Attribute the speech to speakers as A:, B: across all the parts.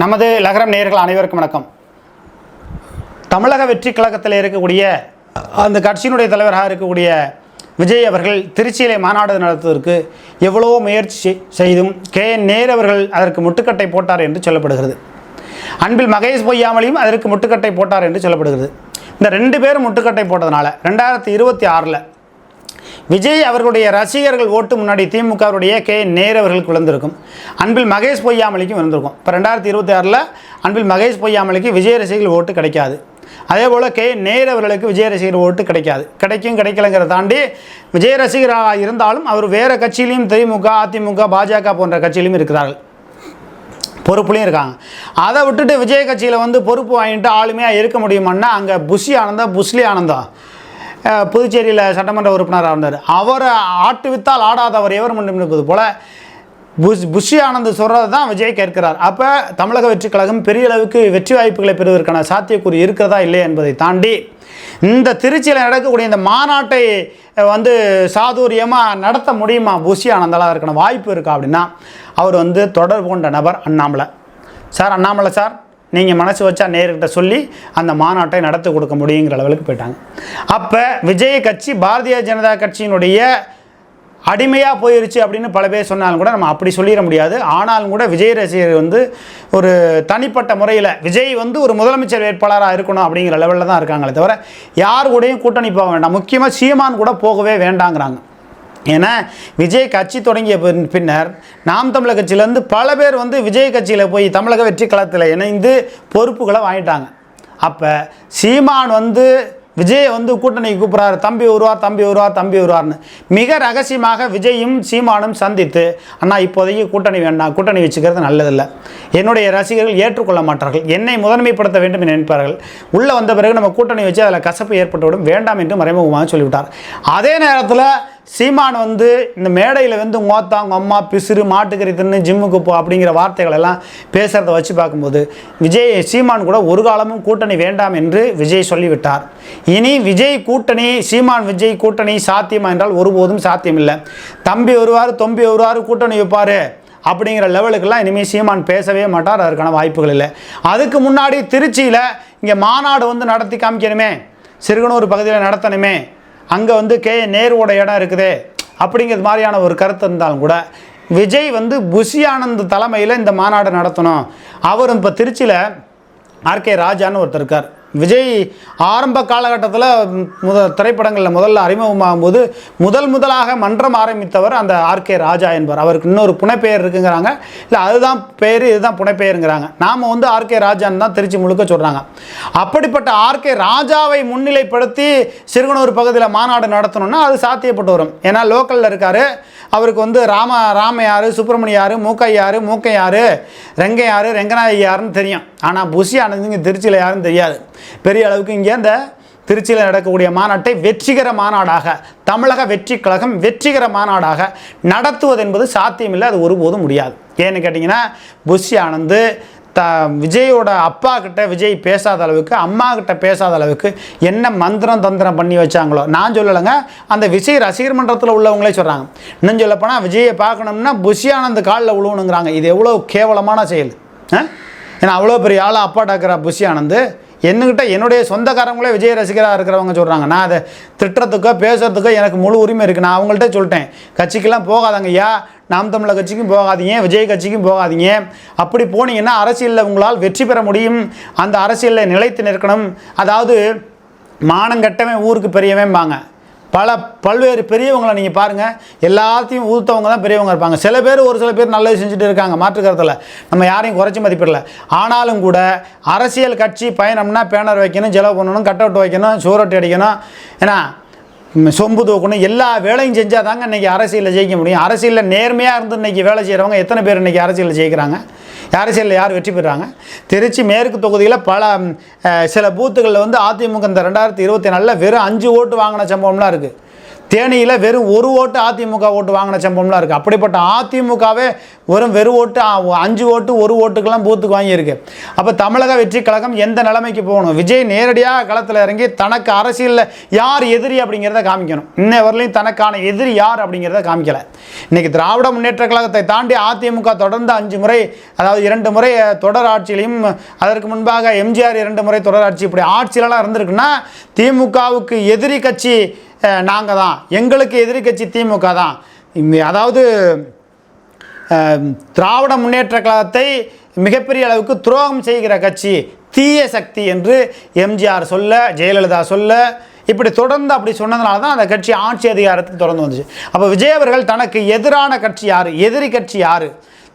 A: நமது லகரம் நேயர்கள் அனைவருக்கும் வணக்கம். தமிழக வெற்றி கழகத்தில் இருக்கக்கூடிய அந்த கட்சியினுடைய தலைவராக இருக்கக்கூடிய விஜய் அவர்கள் திருச்சியிலே மாநாடு நடத்துவதற்கு எவ்வளவோ முயற்சி செய்தும் கே. என். அவர்கள் அதற்கு முட்டுக்கட்டை போட்டார் என்று சொல்லப்படுகிறது. அன்பில் மகேஷ் பொய்யாமலையும் அதற்கு முட்டுக்கட்டை போட்டார் என்று சொல்லப்படுகிறது. இந்த ரெண்டு பேரும் முட்டுக்கட்டை போட்டதுனால ரெண்டாயிரத்தி இருபத்தி ஆறில் விஜய் அவர்களுடைய ரசிகர்கள் ஓட்டு முன்னாடி திமுகவுடைய கே நேரவர்களுக்கு விழுந்திருக்கும் அன்பில் மகேஷ் பொய்யாமலிக்கும் விழுந்திருக்கும் இப்போ ரெண்டாயிரத்தி இருபத்தி ஆறில் அன்பில் மகேஷ் பொய்யாமலிக்கு விஜய் ரசிகர்கள் ஓட்டு கிடைக்காது. அதே போல் கே நேர் அவர்களுக்கு விஜய் ரசிகர் ஓட்டு கிடைக்காது. கிடைக்கும் கிடைக்கலங்கிறத தாண்டி விஜய் ரசிகராக இருந்தாலும் அவர் வேறு கட்சியிலையும் திமுக அதிமுக பாஜக போன்ற கட்சியிலையும் இருக்கிறார்கள். பொறுப்புலையும் இருக்காங்க. அதை விட்டுட்டு விஜய் கட்சியில் வந்து பொறுப்பு வாங்கிட்டு ஆளுமையாக இருக்க முடியுமான்னா அங்கே புஷி ஆனந்தா புஷ்லி ஆனந்தா. புதுச்சேரியில் சட்டமன்ற உறுப்பினராக இருந்தார். அவரை ஆட்டுவித்தால் ஆடாதவர் எவர் மட்டும் இருப்பது போல் புஷ் புஷி ஆனந்த் சொல்கிறது தான் விஜய் கேட்கிறார். அப்போ தமிழக வெற்றி கழகம் பெரிய அளவுக்கு வெற்றி வாய்ப்புகளை பெறுவதற்கான சாத்தியக்கூறு இருக்கிறதா இல்லையா என்பதை தாண்டி இந்த திருச்சியில் நடக்கக்கூடிய இந்த மாநாட்டை வந்து சாதுரியமாக நடத்த முடியுமா? புஷி ஆனந்தால் இருக்கணும் வாய்ப்பு இருக்கா அப்படின்னா அவர் வந்து தொடர்பு கொண்ட நபர் அண்ணாமலை. Sir Annamalai sir. நீங்கள் மனசு வச்சா நேர்கிட்ட சொல்லி அந்த மாநாட்டை நடத்தி கொடுக்க முடியுங்கிற அளவுக்கு போயிட்டாங்க. அப்போ விஜய் கட்சி பாரதிய ஜனதா கட்சியினுடைய அடிமையாக போயிருச்சு அப்படின்னு பல பேர் சொன்னாலும் கூட நம்ம அப்படி சொல்லிட முடியாது. ஆனாலும் கூட விஜய் ரசிகர் வந்து ஒரு தனிப்பட்ட முறையில் விஜய் வந்து ஒரு முதலமைச்சர் வேட்பாளராக இருக்கணும் அப்படிங்கிற லெவலில் தான் இருக்காங்களே தவிர யார் கூடயும் கூட்டணி போக வேண்டாம். முக்கியமாக சீமான் கூட போகவே வேண்டாங்கிறாங்க. ஏன்னா விஜய் கட்சி தொடங்கிய பின்- பின்னர் நாம் தமிழர் கட்சியிலேருந்து பல பேர் வந்து விஜய் கட்சியில் போய் தமிழக வெற்றி களத்தில் இணைந்து பொறுப்புகளை வாங்கிட்டாங்க. அப்போ சீமான் வந்து விஜயை வந்து கூட்டணி கூப்பிட்றாரு. தம்பி வருவார் தம்பி வருவார் தம்பி வருவார்னு. மிக ரகசியமாக விஜயும் சீமானும் சந்தித்து அண்ணா இப்போதைக்கு கூட்டணி வேண்டாம். கூட்டணி வச்சுக்கிறது நல்லதில்லை. என்னுடைய ரசிகர்கள் ஏற்றுக்கொள்ள மாட்டார்கள். என்னை முதன்மைப்படுத்த வேண்டும் என நினைப்பார்கள். உள்ளே வந்த பிறகு நம்ம கூட்டணி வச்சு அதில் கசப்பு ஏற்பட்டுவிடும். வேண்டாம் என்று மறைமுகமாக சொல்லிவிட்டார். அதே நேரத்தில் சீமான் வந்து இந்த மேடையில் வந்து மோத்தா உங்கள் அம்மா பிசுறு மாட்டுக்கறி தின்னு ஜிம்முக்கு போ அப்படிங்கிற வார்த்தைகள் எல்லாம் பேசுகிறத வச்சு பார்க்கும்போது விஜய் சீமான் கூட ஒரு காலமும் கூட்டணி வேண்டாம் என்று விஜய் சொல்லிவிட்டார். இனி விஜய் கூட்டணி சீமான் விஜய் கூட்டணி சாத்தியமா என்றால் ஒருபோதும் சாத்தியமில்லை. தம்பி வருவார் தொம்பி வருவார் கூட்டணி வைப்பார். அப்படிங்கிற லெவலுக்கெல்லாம் இனிமேல் சீமான் பேசவே மாட்டார் அதற்கான வாய்ப்புகள் இல்லை. அதுக்கு முன்னாடி திருச்சியில் இங்கே மாநாடு வந்து நடத்தி காமிக்கணுமே சிறுகனூர் பகுதியில் நடத்தணுமே அங்கே வந்து கே. நேருவோட இடம் இருக்குதே அப்படிங்கிறது மாதிரியான ஒரு கருத்து இருந்தாலும் கூட விஜய் வந்து புஷி ஆனந்த் தலைமையில் இந்த மாநாடு நடத்தணும். அவர் இப்போ திருச்சியில் ஆர்கே ராஜான்னு ஒருத்தர் இருக்கார். விஜய் ஆரம்ப காலகட்டத்தில் முத திரைப்படங்களில் முதல்ல அறிமுகமாகும் போது முதல் முதலாக மன்றம் ஆரம்பித்தவர் அந்த ஆர்கே ராஜா என்பவர் அவருக்கு இன்னொரு புனைப்பெயர் இருக்குங்கிறாங்க. இல்லை அதுதான் பேர் இதுதான் புனைப்பெயருங்கிறாங்க. நாம் வந்து ஆர்கே ராஜான்னு தான் திருச்சி முழுக்க சொல்கிறாங்க அப்படிப்பட்ட ஆர்கே ராஜாவை முன்னிலைப்படுத்தி சிறுகனூர் பகுதியில் மாநாடு நடத்தணும்னா அது சாத்தியப்பட்டு வரும். ஏன்னா லோக்கலில் இருக்கார். அவருக்கு வந்து ராம ராமையார் சுப்பிரமணியார் மூக்கையார் மூக்கையார் ரெங்கையார் ரெங்கநாயகியாருன்னு யாருன்னு தெரியும். ஆனால் புஷி ஆனந்த் இங்கே திருச்சியில் யாருன்னு தெரியாது. பெரிய அளவுக்கு இங்கே இந்த திருச்சியில் நடக்கக்கூடிய மாநாட்டை வெற்றிகர மாநாடாக தமிழக வெற்றி கழகம் வெற்றிகர மாநாடாக நடத்துவது என்பது சாத்தியமில்லை. அது ஒருபோதும் முடியாது. ஏன்னு கேட்டிங்கன்னா புஷி ஆனந்து த விஜயோட அப்பா கிட்ட விஜய் பேசாத அளவுக்கு அம்மா கிட்ட பேசாத அளவுக்கு என்ன மந்திரம் தந்திரம் பண்ணி வச்சாங்களோ நான் சொல்லலைங்க அந்த விஜய் ரசிகர் மன்றத்தில் உள்ளவங்களே சொல்கிறாங்க இன்னும் சொல்லப்போனால் விஜயை பார்க்கணும்னா புஷியானந்த் காலில் விழுவணுங்கிறாங்க இது எவ்வளோ கேவலமான செயல் ஏன்னா அவ்வளோ பெரிய ஆளாக அப்பாட்டாக்குற புஷியானந்து புஷி என்னுடைய சொந்தக்காரங்களே விஜய் ரசிகராக இருக்கிறவங்க சொல்கிறாங்க நான் அதை திட்டுறதுக்கோ பேசுகிறதுக்கோ எனக்கு முழு உரிமை இருக்குது நான் அவங்கள்ட்ட சொல்லிட்டேன். கட்சிக்கெல்லாம் போகாதங்க ஐயா நாம் தமிழர் கட்சிக்கும் போகாதீங்க. விஜய் கட்சிக்கும் போகாதீங்க. அப்படி போனீங்கன்னா அரசியலில் உங்களால் வெற்றி பெற முடியும். அந்த அரசியலில் நிலைத்து நிற்கணும். அதாவது மானங்கட்டவன் ஊருக்கு பெரியவன்பாங்க. பல பல்வேறு பெரியவங்களை நீங்கள் பாருங்கள் எல்லாத்தையும் ஊத்தவங்க தான் பெரியவங்க இருப்பாங்க. சில பேர் ஒரு சில பேர் நல்லது செஞ்சுட்டு இருக்காங்க. மாற்றுக்கிறதுல நம்ம யாரையும் குறைச்சி மதிப்பிடல. ஆனாலும் கூட அரசியல் கட்சி பயணம்னா பேனர் வைக்கணும் செலவு பண்ணணும் கட் அவுட் வைக்கணும் சோரொட்டி அடிக்கணும். ஏன்னா சொம்பு தூக்கணும். எல்லா வேலையும் செஞ்சால் தாங்க இன்றைக்கி அரசியலில் ஜெயிக்க முடியும். அரசியலில் நேர்மையாக இருந்து இன்றைக்கி வேலை செய்கிறவங்க எத்தனை பேர் இன்றைக்கி அரசியலில் ஜெயிக்கிறாங்க? அரசியலில் யார் வெற்றி பெறாங்க? திருச்சி மேற்கு தொகுதியில் பல சில பூத்துகளில் வந்து அதிமுக இந்த ரெண்டாயிரத்தி இருபத்தி நாலில் வெறும் அஞ்சு ஓட்டு வாங்கின சம்பவம்லாம் இருக்குது தேனியில் வெறும் ஒரு ஓட்டு அதிமுக ஓட்டு வாங்கின சம்பவம்லாம் இருக்குது அப்படிப்பட்ட அதிமுகவே வெறும் வெறும் ஓட்டு அஞ்சு ஓட்டு ஒரு ஓட்டுக்கெல்லாம் பூத்துக்கு வாங்கியிருக்கு. அப்போ தமிழக வெற்றி கழகம் எந்த நிலைமைக்கு போகணும்? விஜய் நேரடியாக களத்தில் இறங்கி தனக்கு அரசியலில் யார் எதிரி அப்படிங்கிறத காமிக்கணும். இன்ன வரலையும் தனக்கான எதிரி யார் அப்படிங்கிறத காமிக்கலை. இன்றைக்கி திராவிட முன்னேற்ற கழகத்தை தாண்டி அதிமுக தொடர்ந்து அஞ்சு முறை அதாவது இரண்டு முறை தொடர் ஆட்சியிலையும் அதற்கு முன்பாக எம்ஜிஆர் இரண்டு முறை தொடர் ஆட்சி இப்படி ஆட்சியிலலாம் இருந்திருக்குன்னா திமுகவுக்கு எதிரி கட்சி நாங்கள் தான். எங்களுக்கு எதிர்கட்சி திமுக தான். அதாவது திராவிட முன்னேற்ற கழகத்தை மிகப்பெரிய அளவுக்கு துரோகம் செய்கிற கட்சி தீய சக்தி என்று எம்ஜிஆர் சொல்ல ஜெயலலிதா சொல்ல இப்படி தொடர்ந்து அப்படி சொன்னதுனால தான் அந்த கட்சி ஆட்சி அதிகாரத்துக்கு தொடர்ந்து வந்துச்சு. அப்போ விஜய் அவர்கள் தனக்கு எதிரான கட்சி யார்? எதிரி கட்சி யார்?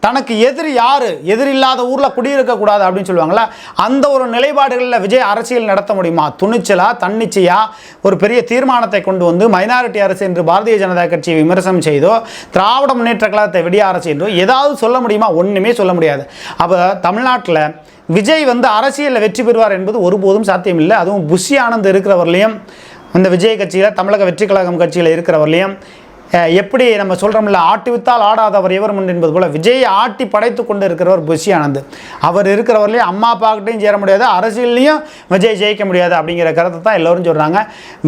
A: தனக்கு எதிர் யார்? எதிர் இல்லாத ஊரில் குடியிருக்கக்கூடாது அப்படின்னு சொல்லுவாங்களா அந்த ஒரு நிலைப்பாடுகளில் விஜய் அரசியல் நடத்த முடியுமா? துணிச்சலாக தன்னிச்சையாக ஒரு பெரிய தீர்மானத்தை கொண்டு வந்து மைனாரிட்டி அரசு என்று பாரதிய ஜனதா கட்சியை விமர்சனம் செய்தோ திராவிட முன்னேற்ற கழகத்தை விடிய அரசு என்றோ ஏதாவது சொல்ல முடியுமா? ஒன்றுமே சொல்ல முடியாது. அப்போ தமிழ்நாட்டில் விஜய் வந்து அரசியலில் வெற்றி பெறுவார் என்பது ஒருபோதும் சாத்தியமில்லை. அதுவும் புஷி ஆனந்த் இருக்கிறவர்களையும் இந்த விஜய் கட்சியில் தமிழக வெற்றி கழகம் கட்சியில் இருக்கிறவர்களையும் எப்படி நம்ம சொல்கிறோம்ல ஆட்டி வித்தால் ஆடாதவர் எவர் முன் என்பது போல் விஜயை ஆட்டி படைத்து கொண்டு இருக்கிறவர் புஷி ஆனந்த் அவர் இருக்கிறவர்களையும் அம்மா அப்பாக்கிட்டையும் சேர முடியாது அரசியல்லையும் விஜய் ஜெயிக்க முடியாது அப்படிங்கிற கருத்தை தான் எல்லோரும் சொல்கிறாங்க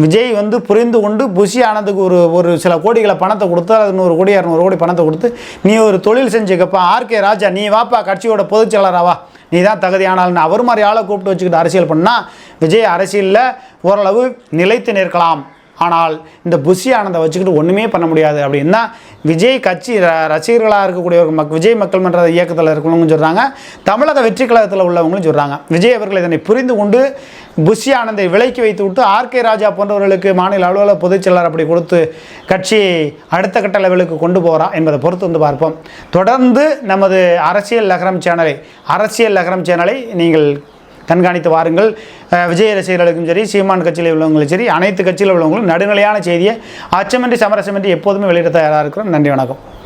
A: விஜய் வந்து புரிந்து கொண்டு புஷி ஆனந்துக்கு ஒரு ஒரு சில கோடிகளை பணத்தை கொடுத்து அது நூறு கோடி இரநூறு கோடி பணத்தை கொடுத்து நீ ஒரு தொழில் செஞ்சுக்கப்பா ஆர்கே ராஜா நீ வாப்பா கட்சியோட பொதுச் செயலராவா நீ தான் தகுதியானால்னு அவர் மாதிரி ஆளை கூப்பிட்டு வச்சுக்கிட்டு அரசியல் பண்ணால் விஜய் அரசியலில் ஓரளவு நிலைத்து நிற்கலாம். ஆனால் இந்த புஷி ஆனந்தை வச்சுக்கிட்டு ஒன்றுமே பண்ண முடியாது அப்படின்னா விஜய் கட்சி ர- ரசிகர்களாக இருக்கக்கூடிய ஒரு மக் விஜய் மக்கள் மன்ற இயக்கத்தில் இருக்கணும்னு சொல்கிறாங்க தமிழக வெற்றி கழகத்தில் உள்ளவங்களும் சொல்கிறாங்க விஜய் அவர்கள் இதனை புரிந்து கொண்டு புஷி ஆனந்தை விலைக்கு வைத்து விட்டு ஆர்கே ராஜா போன்றவர்களுக்கு மாநில அலுவலக பொதுச் செயலாளர் அப்படி கொடுத்து கட்சியை அடுத்த கட்ட லெவலுக்கு கொண்டு போகிறா என்பதை பொறுத்து வந்து பார்ப்போம். தொடர்ந்து நமது அரசியல் லகரம் சேனலை அரசியல் லகரம் சேனலை நீங்கள் கண்காணித்து வாருங்கள். விஜய ரசிகர்களுக்கும் சரி சீமான் கட்சியில் உள்ளவங்களும் சரி அனைத்து கட்சியில் உள்ளவங்களும் நடுநிலையான செய்தியை அச்சமின்றி சமரசமின்றி எப்போதுமே வெளியிட தயாராக இருக்கிறோம். நன்றி வணக்கம்.